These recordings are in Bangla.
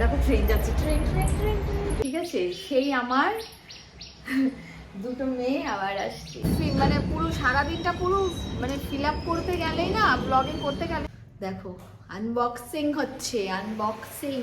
দেখো ট্রেন যাচ্ছে। ট্রেন ট্রেন ট্রেন ঠিক আছে সেই আমার দুটো মেয়ে আবার আসছে। মানে পুরো সারাদিনটা পুরো মানে ফিল আপ করতে গেলেই না ব্লগিং করতে গেলে দেখো আনবক্সিং হচ্ছে আনবক্সিং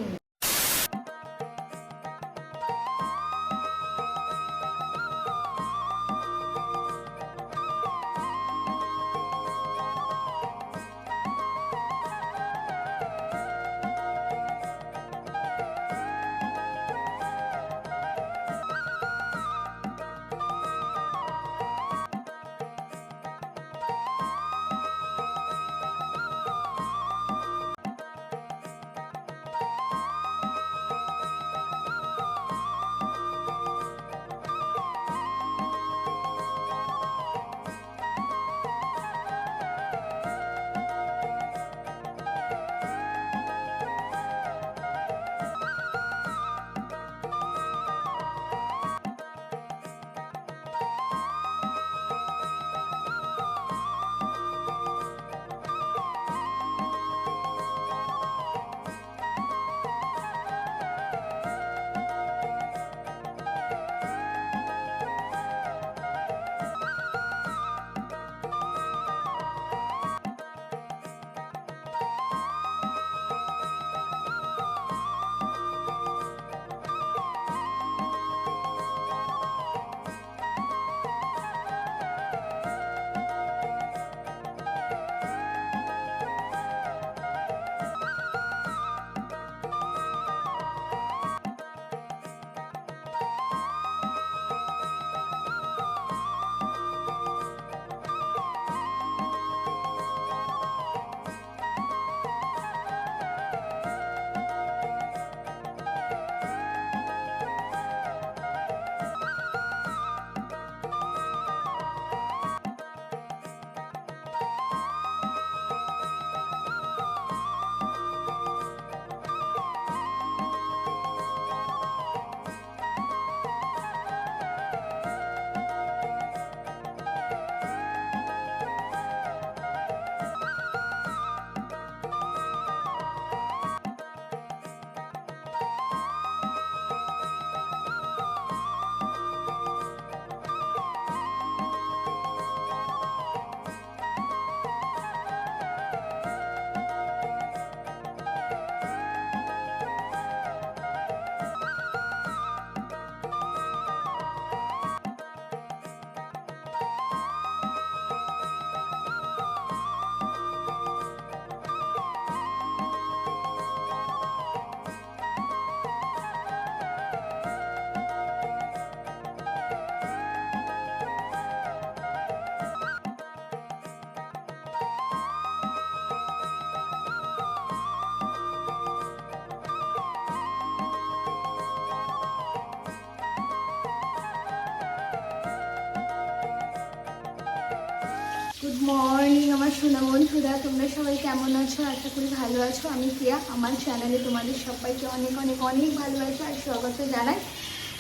গুড মর্নিং আমার সোনা বন্ধুরা, তোমরা সবাই কেমন আছো? আশা করি ভালো আছো। আমি প্রিয়া, আমার চ্যানেলে তোমাদের সবাইকে অনেক অনেক অনেক ভালোবাসা আর স্বাগত জানাই।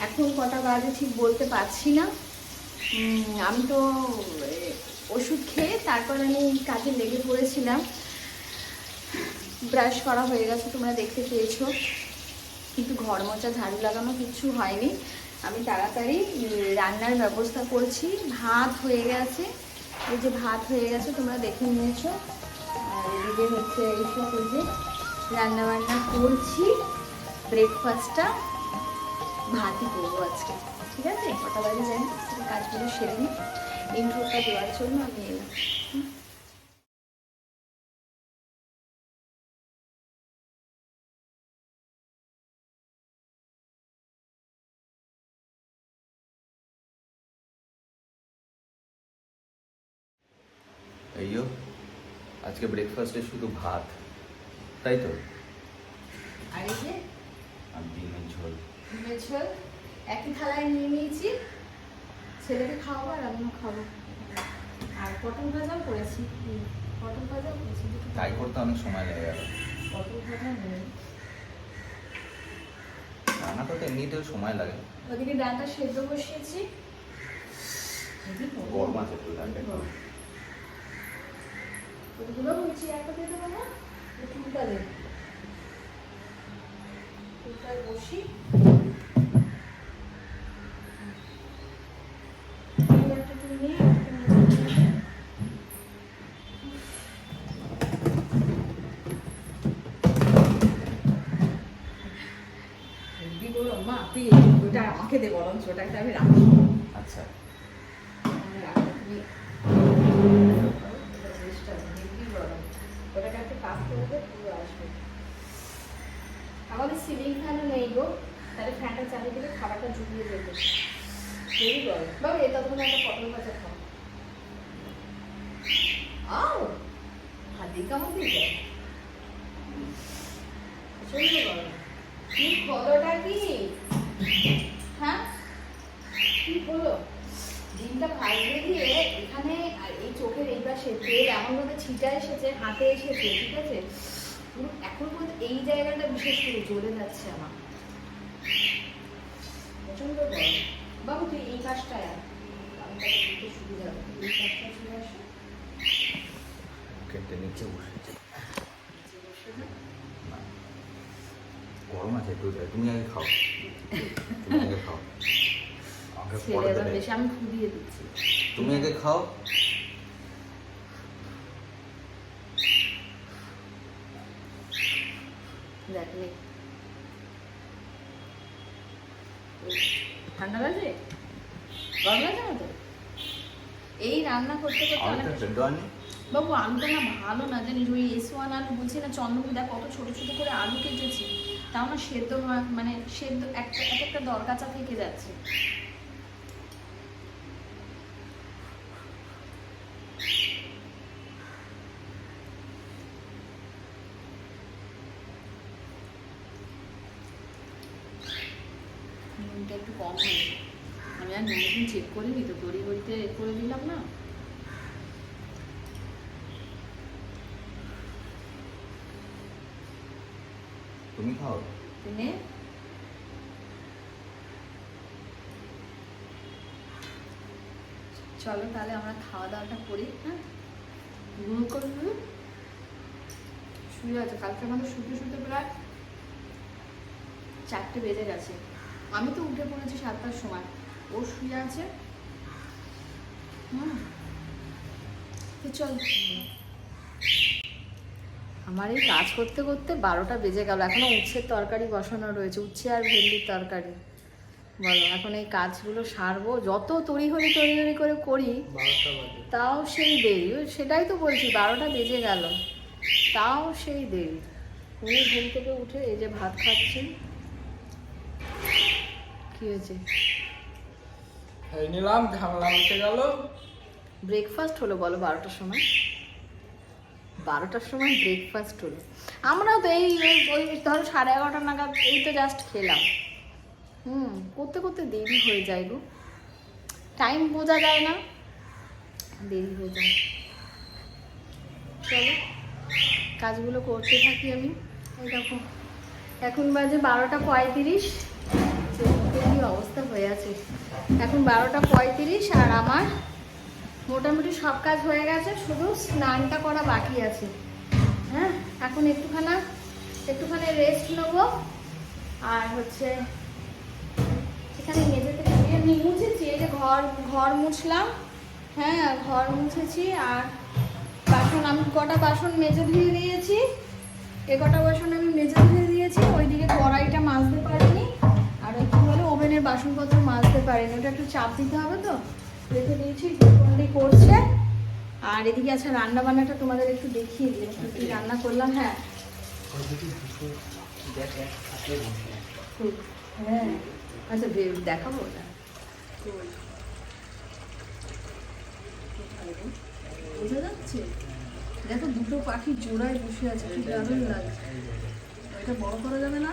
এখন কটা বাজে ঠিক বলতে পারছি না। আমি তো ওষুধ খেয়ে তারপর আমি কাজে লেগে পড়েছিলাম। ব্রাশ করা হয়ে গেছে, তোমরা দেখতে পেয়েছ। কিন্তু ঘর মোচা ঝাড়ু লাগানো কিচ্ছু হয়নি। আমি তাড়াতাড়ি রান্নার ব্যবস্থা করছি। ভাত হয়ে গেছে। এই যে ভাত হয়ে গেছে, তোমরা দেখে নিয়েছো। আর এদিকে হচ্ছে এইসব ওই যে রান্না বান্না করছি। ব্রেকফাস্টটা ভাতই করব আজকে, ঠিক আছে? কটা বাজে যাই কাজগুলো সেরে নিই ইন্ট্রোটা দেওয়ার জন্য আমি এলাম। আজকে ব্রেকফাস্টে শুধু ভাত তাই তো? আর এই যে? আর ডিমের ঝোল। ডিমের ঝোল একই থালায় নিয়ে নিয়েছি। ছেলেকে খাওয়াবো আর আমিও খাব। আর পটল ভাজাও করেছি। পটল ভাজাও করেছি। তাই করতে অনেক সময় লেগে গেল। পটল ভাজা নেই। রান্না করতে এমনিতেও সময় লাগে। ওদিকে ডালটা সেদ্ধ বসিয়েছি। গরম আছে তো ডালটা একটু। ওগুলো হচ্ছে একটা দিয়ে দেবো না? উল্টা দেবো। দুটায় বসি। ওটা আমাকে দে বরঞ্চ ওটাকে আমি রাখি। আচ্ছা। আমি রাখি জিনিসটা ওটাকে একটা কাজ করবে পুরো আসবে। আমাদের সিলিং ফ্যানও নেই গো। তাহলে ফ্যানটা চালিয়ে দিলে খাবারটা জুড়িয়ে যেত হেব্বি করো। বাবু এ ততক্ষণ একটা পটল ভাজা খাও। আও! হাতি দিয়ে যায় প্রচণ্ড গরম কি হলোটা কি হ্যাঁ কি হলো ডিমটা ভাজতে দিয়ে এখানে আর এই চোখের এই পাশে তেল এমনভাবে ছিটা এসেছে হাতে এসেছে ঠিক আছে? এখন পর্যন্ত এই জায়গাটা বিশেষ করে জ্বলে যাচ্ছে আমার। প্রচণ্ড গরম। বাবু তুই এই সুবিধা হবে। কাজটা চলে আসো কেটে নিচে বসে। গরম আছে একটু তুমি আগে খাও। তুমি আগে খাও। আমাকে পরে এবার দেবে বেশি আমি ফুদিয়ে দিচ্ছি। তুমি আগে খাও। দেখ নে। ঠান্ডা লাগে গরম লাগে না তো? এই রান্না করতে করতে বাবু আলুটা না ভালো না জানিস ওই এস ওয়ান আলু বলছি না চন্দ্রমুখী দেখ কত ছোট ছোট করে আলু কেটেছি। তাও না সেদ্ধ মানে সেদ্ধ একটা এক একটা দরকাচা থেকে যাচ্ছে নুনটা একটু কম হয়েছে আমি আর নুন চেক করিনি তো করে দিলাম না? তুমি খাও। তুমি? চলো তাহলে আমরা খাওয়া দাওয়াটা করি হ্যাঁ? ঘুম করব শুয়ে আছে। কালকে আমাদের শুতে শুতে প্রায় চারটে বেজে গেছে। আমি তো উঠে পড়েছি সাতটার সময়। ও শুয়ে আছে। তো চল। আমার এই কাজ করতে করতে বারোটা বেজে গেল। এখনও উচ্ছের তরকারি বসানো রয়েছে উচ্ছে আর ভেন্ডির তরকারি। বলো এখন এই কাজগুলো সারবো। যত তড়িঘড়ি তড়িঘড়ি করে করি তাও সেই দেরি। ওই সেটাই তো বলছি বারোটা বেজে গেল। তাও সেই দেরি। উনি ঘুম থেকে উঠে এই যে ভাত খাচ্ছেন। কি হয়েছে? এই নিলাম, ঝামেলা মিটে গেল। ব্রেকফাস্ট হলো বলো বারোটার সময়? বারোটার সময় ব্রেকফাস্ট হলো। আমরাও তো এই ওই- ধরো সাড়ে এগারোটা নাগাদ এই তো জাস্ট খেলাম। হুম, করতে করতে দেরি হয়ে যায় গো। টাইম বোঝা যায় না। দেরি হয়ে যায়। চলো, কাজগুলো করতে থাকি আমি। দেখো, এখন বাজে বারোটা পঁয়ত্রিশ। কি অবস্থা হয়ে আছে? এখন বারোটা পঁয়ত্রিশ আর আমার মোটামুটি সব কাজ হয়ে গেছে, শুধু স্নানটা করা বাকি আছে। হ্যাঁ এখন একটুখানা, একটুখানি রেস্ট নেব। আর হচ্ছে এখানে মেঝে থেকে মুছেছি, এই যে ঘর ঘর মুছলাম। হ্যাঁ ঘর মুছেছি আর বাসন, আমি কটা বাসন মেজে ধুয়ে দিয়েছি। এ কটা বাসন আমি মেজে ধুয়ে দিয়েছি, ওইদিকে কড়াইটা মাজতে পারিনি। কী বাসনপত্র মাজতে পারিনি। ওটা একটু চাপ দিতে হবে তো। রেখে দিয়েছি দুপুরি করছে। আর এদিকে আছে রান্না বান্নাটা তোমাদের একটু দেখিয়ে দিই। একটু কি রান্না করলাম? হ্যাঁ। হ্যাঁ। আচ্ছা দেখাবো বোঝা যাচ্ছে? দেখো, দুটো পাখি জোড়ায় বসে আছে, কি দারুণ লাগছে। এটা বড় করা যাবে না?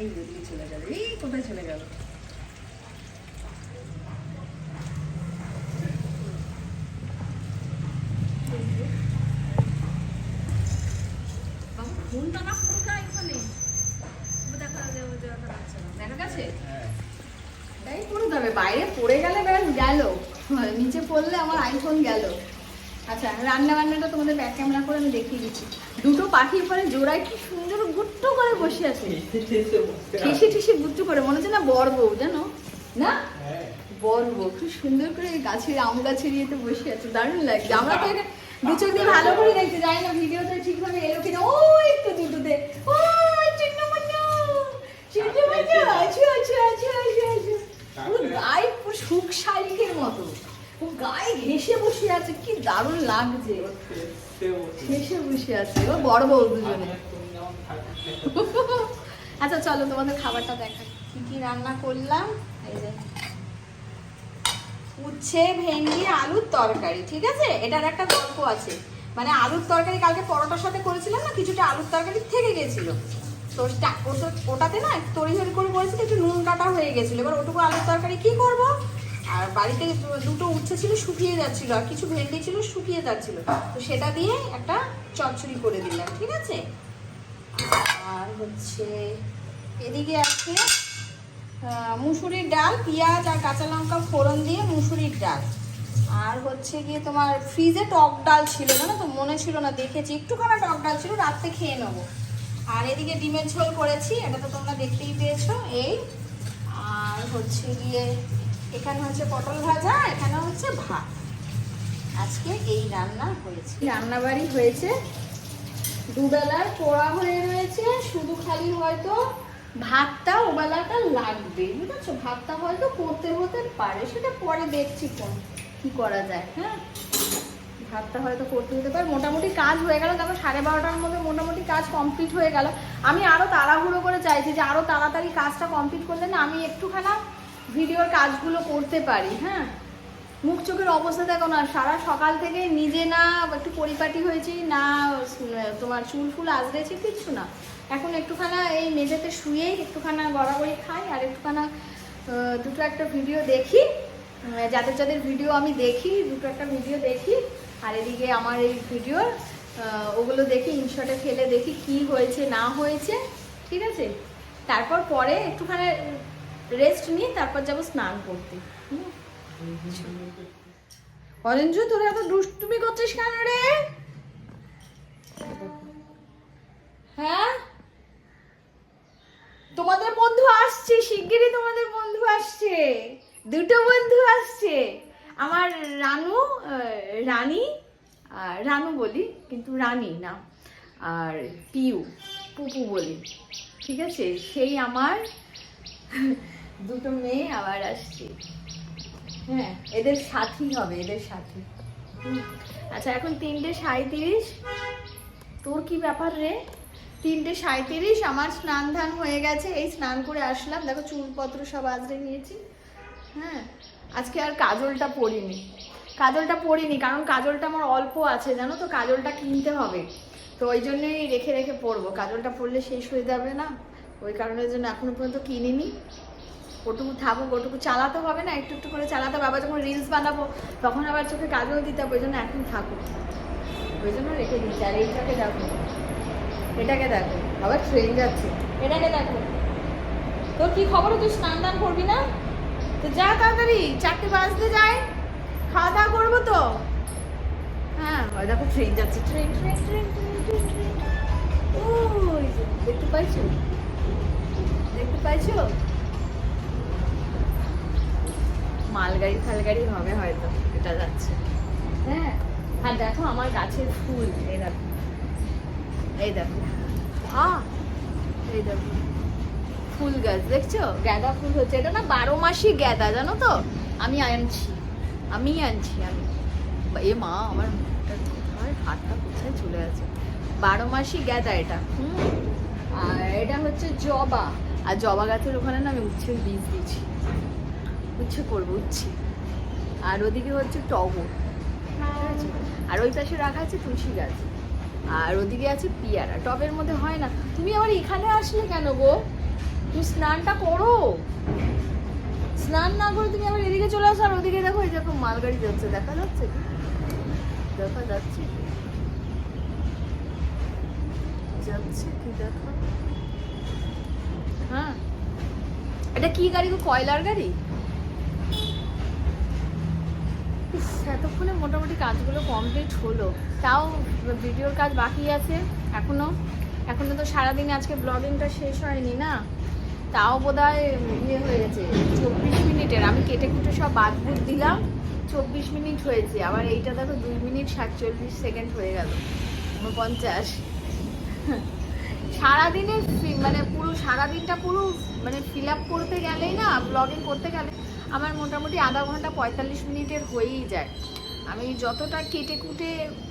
এই চলে যাবে এই কোথায় চলে গেল বাবু, ফোনটা না ফোনটা এখানে ও দেখা যাবে দেখা যাচ্ছে না দেখা গেছে তাই করে দেবে বাইরে পড়ে গেলে ব্যাস গেল নিচে পড়লে আমার আইফোন গেল আচ্ছা রান্না বান্নাটা তোমাদের ব্যাক ক্যামেরা করে আমি দেখিয়ে দিচ্ছি। দুটো পাখির পরে জোড়ায় কি সুন্দর গুট্টু করে বসে আছে। ঠেসে ঠেসে গুট্টু করে মনে হচ্ছে না বউ জানো? না? হ্যাঁ। বউ খুব সুন্দর করে গাছের আম গাছের ইয়েতে বসে আছে দারুণ লাগছে। আমরা তো এটা দু চোখ দিয়ে ভালো করে দেখতে যাই না ভিডিওতে ঠিকভাবে এলো কিনা? ওই তো দুটোতে। ও সুখ শালিকের মতো। ও গায়ে ঘেসে বসে আছে, কি দারুণ লাগছে। ঘেসে বসে আছে ও বড় বউ দুজনে। আচ্ছা চলো তোমাদের খাবারটা দেখা কি কি রান্না করলাম? উচ্ছে, ভেন্ডি, আলুর তরকারি, ঠিক আছে? এটার একটা গল্প আছে। মানে আলুর তরকারি কালকে পরোটার সাথে করেছিলাম না, কিছুটা আলুর তরকারি থেকে গেছিল। তো ওটা- ওটাতে না তরি করে করেছিল, একটু নুন কাটা হয়ে গেছিল। এবার ওটুকু আলুর তরকারি কি করব? আর বাড়িতে দুটো উচ্ছে ছিল, শুকিয়ে যাচ্ছিল, আর কিছু ভেন্ডি ছিল, শুকিয়ে যাচ্ছিল। তো সেটা দিয়ে একটা চচ্চড়ি করে দিলাম, ঠিক আছে? আর হচ্ছে এদিকে আছে মুসুরির ডাল, পেঁয়াজ আর কাঁচা লঙ্কা ফোড়ন দিয়ে মুসুরির ডাল। আর হচ্ছে গিয়ে তোমার ফ্রিজে টক ডাল ছিল না তো? মনে ছিল না, দেখেছি। একটুখানি টক ডাল ছিল, রাত্রে খেয়ে নেব। আর এদিকে ডিমের ঝোল করেছি, এটা তো তোমরা দেখতেই পেয়েছ, এই। আর হচ্ছে গিয়ে এখানে হচ্ছে পটল ভাজা, এখানে হচ্ছে ভাত। আজকে এই রান্না হয়েছে। রান্নাবাড়ি হয়েছে। দুবেলার পোড়া হয়ে রয়েছে, শুধু খালি হয়তো ভাতটা ওবেলাটা লাগবে। বুঝেছ? ভাতটা হয়তো করতে হতে পারে, সেটা পরে দেখছি কোন, কি করা যায় হ্যাঁ? ভাতটা হয়তো করতে হতে পারে। মোটামুটি কাজ হয়ে গেল দেখো সাড়ে বারোটার মধ্যে মোটামুটি কাজ কমপ্লিট হয়ে গেল। আমি আরও তাড়াহুড়ো করে চাইছি যে আরও তাড়াতাড়ি কাজটা কমপ্লিট করলে না আমি একটুখানা ভিডিওর কাজগুলো করতে পারি হ্যাঁ? মুখ চোখের অবস্থা দেখো না, সারা সকাল থেকে নিজে না একটু পরিপাটি হয়েছি, না তোমার চুল ফুল আজরেছি কিচ্ছু না। এখন একটুখানা এই মেঝেতে শুয়েই একটুখানা গড়াগড়ি খাই, আর একটুখানা দুটো একটা ভিডিও দেখি যাদের যাদের ভিডিও আমি দেখি, দুটো একটা ভিডিও দেখি, আর এদিকে আমার এই ভিডিওর ওগুলো দেখি ইনশটে ফেলে দেখি কি হয়েছে, না হয়েছে, ঠিক আছে? তারপর পরে একটুখানি রেস্ট নিয়ে তারপর যাব স্নান করতে। অরেঞ্জু তোরা এত দুষ্টুমি করছিস কেন রে? হ্যাঁ? তোমাদের বন্ধু আসছে, শিগগিরই তোমাদের বন্ধু আসছে। দুটো বন্ধু আসছে। আমার রানু রানী রানু বলি, কিন্তু রানী না। আর পিউ, পুপু বলি। ঠিক আছে? সেই আমার দুটো মেয়ে আবার আসছে। হ্যাঁ এদের সাথী হবে, এদের সাথী। আচ্ছা এখন তিনটে সাঁইত্রিশ। তোর কি ব্যাপার রে? তিনটে সাঁইত্রিশ, আমার স্নান ধান হয়ে গেছে, এই স্নান করে আসলাম। দেখো, চুলপত্র সব আজরে নিয়েছি। হ্যাঁ আজকে আর কাজলটা পরিনি কাজলটা পরিনি কারণ কাজলটা আমার অল্প আছে, জানো তো? কাজলটা কিনতে হবে। তো ওই জন্যই রেখে রেখে পরবো কাজলটা পরলে শেষ হয়ে যাবে না। ওই কারণের জন্য এখনও পর্যন্ত কিনিনি। ওটুকু থাকুক, ওটুকু চালাতে হবে না, একটু একটু করে চালাতে হবে। আবার যখন রিলস বানাবো, তখন আবার চোখে কাজল দিতে হবে ওই জন্য এখন থাকুক ওই জন্য রেখে দিচ্ছি আর এইটাকে দেখো। এটাকে দেখো। আবার ট্রেন যাচ্ছে এটাকে দেখো। তোর কি খবর তুই স্নান দান করবি না? তো যা তাড়াতাড়ি, চারটে বাজতে যায়। খাওয়া দাওয়া করব তো। হ্যাঁ দেখো ট্রেন যাচ্ছে train train train train train train ওই দেখতে পাইছো? দেখতে পাইছো? মালগাড়ি ফালগাড়ি হবে হয়তো, এটা যাচ্ছে। হ্যাঁ আর দেখো আমার গাছের ফুল, এই দেখো। এই দেখো। আ, এই দেখো। ফুল গাছ, দেখছ? গাঁদা ফুল হচ্ছে। এটা না বারো মাসি গাঁদা, জানো তো? আমি আনছি আমি আনছি, আমি। এ মা, আমার কোথায়? হাতটা কোথায় চলে আছে বারো মাসি গাঁদা এটা, হুম? আর এটা হচ্ছে জবা। আর জবা গাছের ওখানে না আমি উচ্ছের বীজ দিয়েছি। উচ্ছে করব উচ্ছে আর ওদিকে হচ্ছে টগর। আর ওই পাশে রাখা আছে তুলসী গাছ। আর ওদিকে আছে পিয়ারা। টবের মধ্যে হয় না। তুমি আবার এখানে আসলে কেন গো? তুমি স্নানটা করো। স্নান না করে তুমি আবার এদিকে চলে আসো। আর ওদিকে দেখো, এই দেখো মালগাড়ি যাচ্ছে। দেখা যাচ্ছে কি? দেখা যাচ্ছে? যাচ্ছে কি দেখো? হ্যাঁ। এটা কি গাড়ি গো? কয়লার গাড়ি? এতক্ষণে মোটামুটি কাজগুলো কমপ্লিট হলো। তাও ভিডিওর কাজ বাকি আছে এখনও। এখনও তো সারাদিন আজকে ব্লগিংটা শেষ হয়নি না? তাও বোধ হয় ইয়ে হয়ে গেছে, চব্বিশ মিনিটের। আমি কেটে কুটে সব বাদ বুট দিলাম, চব্বিশ মিনিট হয়েছে। আবার এইটা দেখো দুই মিনিট সাতচল্লিশ সেকেন্ড হয়ে গেল, উনপঞ্চাশ। সারাদিনে মানে পুরো সারাদিনটা পুরো মানে ফিল আপ করতে গেলেই না ব্লগিং করতে গেলে আমার মোটামুটি আধা ঘণ্টা পঁয়তাল্লিশ মিনিটের হয়েই যায়। আমি যতটা কেটে কুটে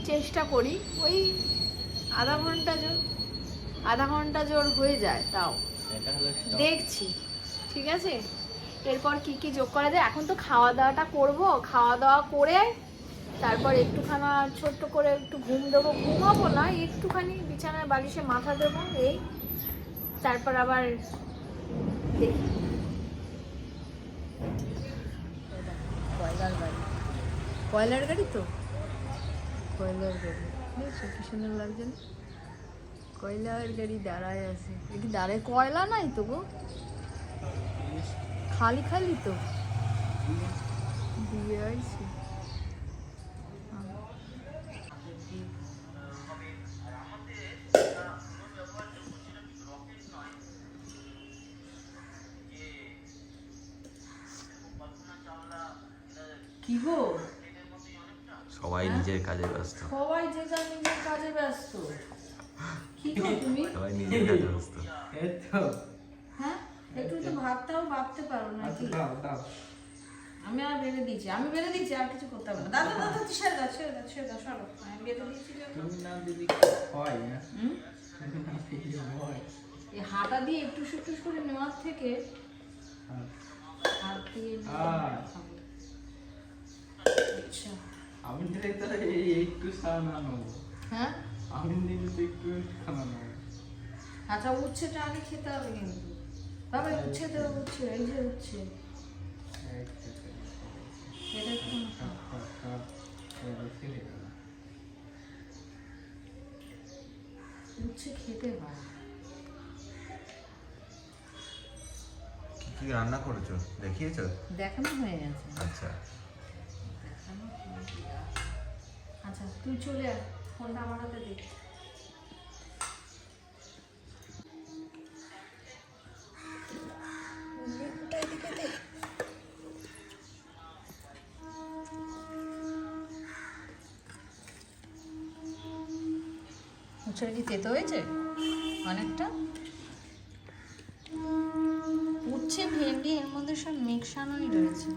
চেষ্টা করি ওই আধা ঘণ্টা জোর আধা ঘণ্টা জোর হয়ে যায় তাও। দেখছি ঠিক আছে? এরপর কি কি যোগ করা যায়? এখন তো খাওয়া দাওয়াটা করব খাওয়া দাওয়া করে তারপর একটুখানা ছোট্ট করে একটু ঘুম দেবো। ঘুমাবো না একটুখানি বিছানায় বালিশে মাথা দেবো এই। তারপর আবার দেখি। কয়লার গাড়ি কয়লার গাড়ি তো? কয়লার গাড়ি। দেখছ, কি সুন্দর লাগছে না? কয়লার গাড়ি দাঁড়ায় আছে। এটি দাঁড়ায়? কয়লা নাই তো গো? খালি খালি তো। দিয়ে আইছি কি গো সবাই নিজের কাজে ব্যস্ত। সবাই যে যার নিজের কাজে ব্যস্ত। কি গো তুমি? সবাই নিজের কাজে ব্যস্ত। এই তো। হ্যাঁ? একটু তো ভাতটাও ভাবতে পারো আচ্ছা নাকি দাও দাও। আমি আর বেড়ে দিচ্ছি আমি বেড়ে দিচ্ছি আর কিছু করতে হবে না। দাদা দাদা ছেড়ে দাও ছেড়ে দাও ছেড়ে দাও সরো। আমি বেড়ে দিচ্ছি তুমি না দিদি হয় হ্যাঁ? না এই হাতা দিয়ে একটু সুটু করে নেওয়ার থেকে হ্যাঁ। হাত দিয়ে। আচ্ছা। আমি দিলে তো একটু সানা নেব হ্যাঁ? আমি দিলে তো একটু নেব আচ্ছা উচ্ছেটা আগে খেতে হবে কিন্তু। বাবা উচ্ছে তো উচ্ছে এই যে উচ্ছে। এটা একটু উচ্ছে খেতে হয়। কি কি রান্না করেছ? দেখিয়েছো? দেখানো হয়ে গেছে। আচ্ছা দেখানো হয়ে গেছে। আচ্ছা তুই চলে আয় ফোনটা আমার হাতে দে। কি তেতো হয়েছে? অনেকটা? উচ্ছে ভেন্ডি এর মধ্যে সব মিক্সানোই রয়েছে।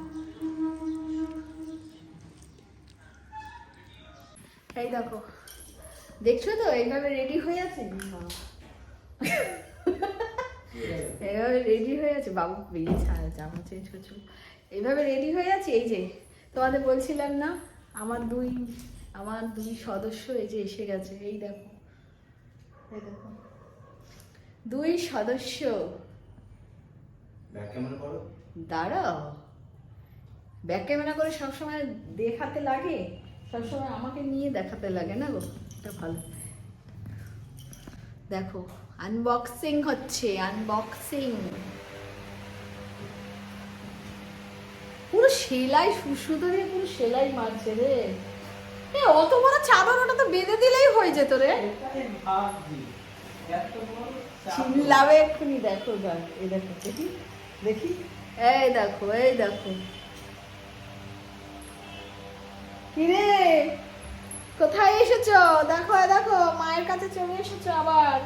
এই দেখো। দেখছ তো? এইভাবে রেডি হয়ে আছে? এইভাবে রেডি হয়ে আছে? বাবু বেরিয়েছে আর জামা চেঞ্জ এইভাবে রেডি হয়ে আছে? এই যে তোমাদের বলছিলাম না আমার দুই আমার দুই সদস্য এই যে এসে গেছে। এই দেখো। এই দেখো। দুই সদস্য। ব্যাক ক্যামেরা করো। দাঁড়াও। ব্যাক ক্যামেরা করে সবসময় দেখাতে লাগে? সবসময় আমাকে নিয়ে দেখাতে লাগে না গো? এটা ভালো। দেখো আনবক্সিং হচ্ছে আনবক্সিং পুরো সেলাই সুসু ধরে পুরো সেলাই মারছে রে। এ, অত বড় চাদর ওটা তো বেঁধে দিলেই হয়ে যেত রে। চিল্লাবে এক্ষুনি, দেখো এই দেখো, দেখি দেখি। এই দেখো এই দেখো। কিরে? কোথায় এসেছ? দেখো দেখো, মায়ের কাছে চলে এসেছ আবার।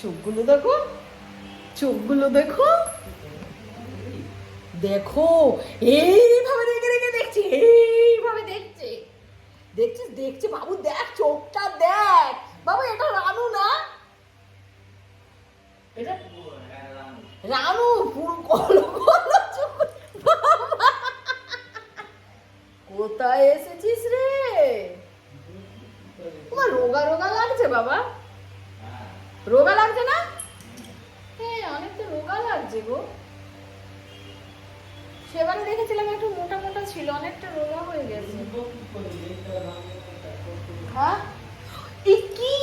চোখগুলো দেখো চোখগুলো দেখো। দেখো, এইভাবে দেখে রেখে দেখছি, এইভাবে দেখছে। দেখছিস, দেখছে, বাবু, দেখ চোখটা দেখ বাবু এটা রানু না এটা রানু পুরো কলো কলো চোখ বাবা! কোথায় এসেছিস রে তোমার রোগা রোগা লাগছে বাবা রোগা লাগছে না হ্যাঁ অনেকটা রোগা লাগছে গো সেবারে দেখেছিলাম একটু মোটা মোটা ছিল অনেকটা রোগা হয়ে গেছে হ্যাঁ এ কি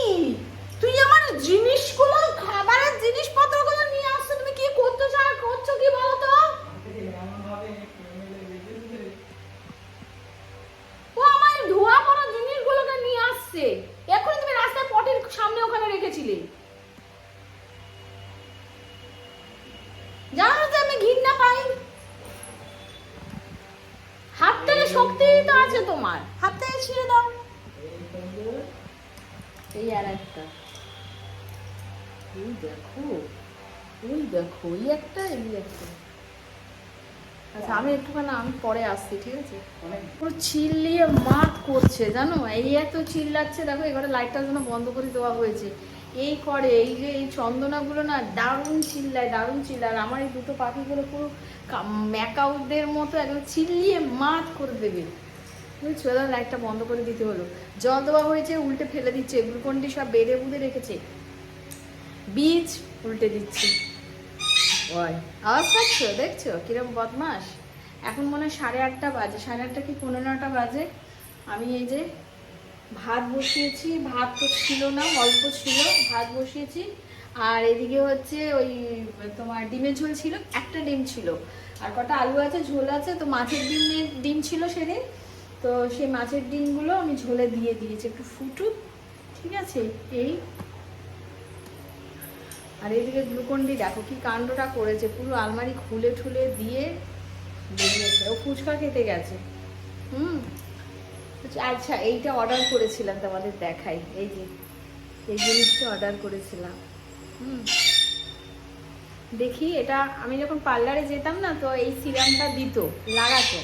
তুই আমার জিনিসগুলো খাবারের জিনিসপত্রগুলো নিয়ে আসছো তুমি কি করতে চাও করছ কি বলো তো ও আমার হাত থেকে ছিঁড়ে দাও এই সুন্দর। এই আর একটা এই দেখো ওই দেখো, এই একটা এই একটা। আচ্ছা আমি একটুখানি, আমি পরে আসছি, ঠিক আছে? পুরো চিল্লিয়ে মাত করছে, জানো? এই এত চিল্লাচ্ছে, দেখো এবারে লাইটটা যেন বন্ধ করে দেওয়া হয়েছে। এই করে, এই যে, এই চন্দনাগুলো না দারুণ চিল্লায় দারুণ চিল্লায়। আমার এই দুটো পাখিগুলো পুরো ম্যাকাউদের মতো একদম চিল্লিয়ে মাত করে দেবে। বুঝছ? দাদা লাইটটা বন্ধ করে দিতে হলো। জল দেওয়া হয়েছে, উল্টে ফেলে দিচ্ছে গ্লুকন্ডি সব বেড়ে বুঁদে রেখেছে। বীজ উল্টে দিচ্ছে। ওই, আওয়াজ পাচ্ছ? দেখছ? কিরম বদমাস এখন মনে হয় সাড়ে আটটা বাজে। সাড়ে আটটা কি পনেরো নটা বাজে? আমি এই যে ভাত বসিয়েছি, ভাত তো ছিল না, অল্প ছিল, ভাত বসিয়েছি। আর এদিকে হচ্ছে ওই তোমার ডিমের ঝোল ছিল, একটা ডিম ছিল। আর কটা আলু আছে, ঝোল আছে, তো মাছের ডিমের ডিম ছিল সেদিন। তো সেই মাছের ডিমগুলো আমি ঝোলে দিয়ে দিয়েছি, একটু ফুটুক, ঠিক আছে? এই আর এদিকে গ্লুকন্ডি দেখো কি কাণ্ডটা করেছে, পুরো আলমারি খুলে ঠুলে দিয়ে বেরিয়েছে ও ফুচকা খেতে গেছে। হুম। আচ্ছা এইটা অর্ডার করেছিলাম তোমাদের দেখাই। এই যে, এই জিনিসটা অর্ডার করেছিলাম। হুম। দেখি, এটা আমি যখন পার্লারে যেতাম না, তো এই সিরামটা দিত, লাগাতো।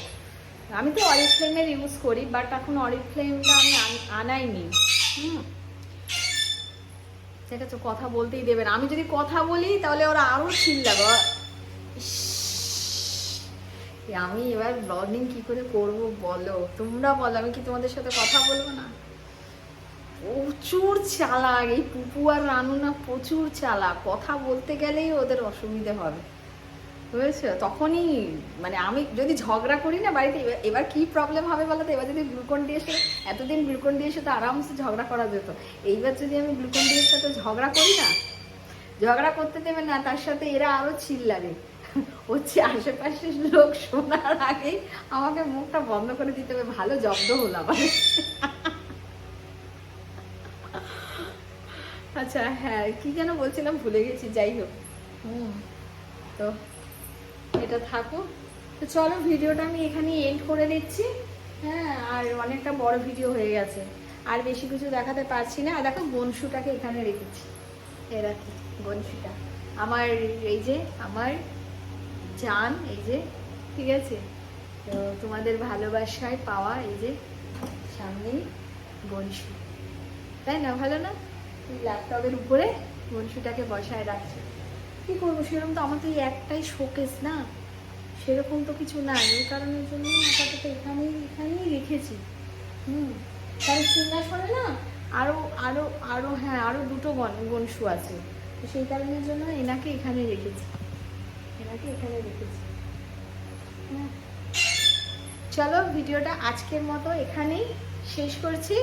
আমি তো অরিফ ফ্লেমের ইউজ করি বাট এখন অরিফ ফ্লেমটা আমি আন- আনাইনি। হুম। ঠিক আছে কথা বলতেই দেবে না। আমি যদি কথা বলি, তাহলে ওরা আরও চিল্লাবে। আমি এবার ব্লগিং কি করে করব বলো? তোমরা বলো, আমি কি তোমাদের সাথে কথা বলব না? প্রচুর চালাক। এই পুপু আর রানু না প্রচুর চালাক। কথা বলতে গেলেই ওদের অসুবিধে হবে। বুঝেছ তখনই মানে আমি যদি ঝগড়া করি না বাড়িতে, এবার- কি প্রবলেম হবে বলো তো? এবার যদি গ্লুকন ডি এসে, এতদিন গ্লুকন ডি এসে তো আরামসে ঝগড়া করা যেত। এইবার যদি আমি গ্লুকন ডি এর সাথে ঝগড়া করি না, ঝগড়া করতে দেবে না, তার সাথে এরা আরও চিল্লাবে। হচ্ছে আশেপাশের লোক শোনার আগেই আমাকে মুখটা বন্ধ করে দিতে হবে, ভালো জব্দ হলো আবার আচ্ছা হ্যাঁ কি যেন বলছিলাম, ভুলে গেছি, যাই হোক। হুম, তো এটা থাকুক। তো চলো ভিডিওটা আমি এখানে এন্ড করে দিচ্ছি। হ্যাঁ আর অনেকটা বড় ভিডিও হয়ে গেছে। আর বেশি কিছু দেখাতে পারছি না। আর দেখো বনশুটাকে এখানে রেখেছি। এ রাখি বনশুটা। আমার এই যে, আমার জান, এই যে, ঠিক আছে? তো তোমাদের ভালোবাসায় পাওয়া এই যে সামনেই বনশু। তাই না, ভালো না? ল্যাপটপের উপরে বনশুটাকে বসায় রাখছি। কি করব? সেরকম তো আমার তো এই একটাই শোকেস না? সেরকম তো কিছু নাই, ওই কারণের জন্য আপাতত এখানেই এখানেই রেখেছি। হুম কারণ সিংহাসনে না আরও আরও আরও হ্যাঁ আরও দুটো গন গনসু আছে। তো সেই কারণের জন্য এনাকে এখানে রেখেছি। এনাকে এখানে রেখেছি। হ্যাঁ। চলো ভিডিওটা আজকের মতো এখানেই শেষ করছি।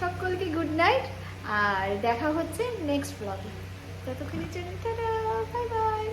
সকলকে গুড নাইট আর দেখা হচ্ছে নেক্সট ব্লগে ততক্ষণের জন্য বাই বাই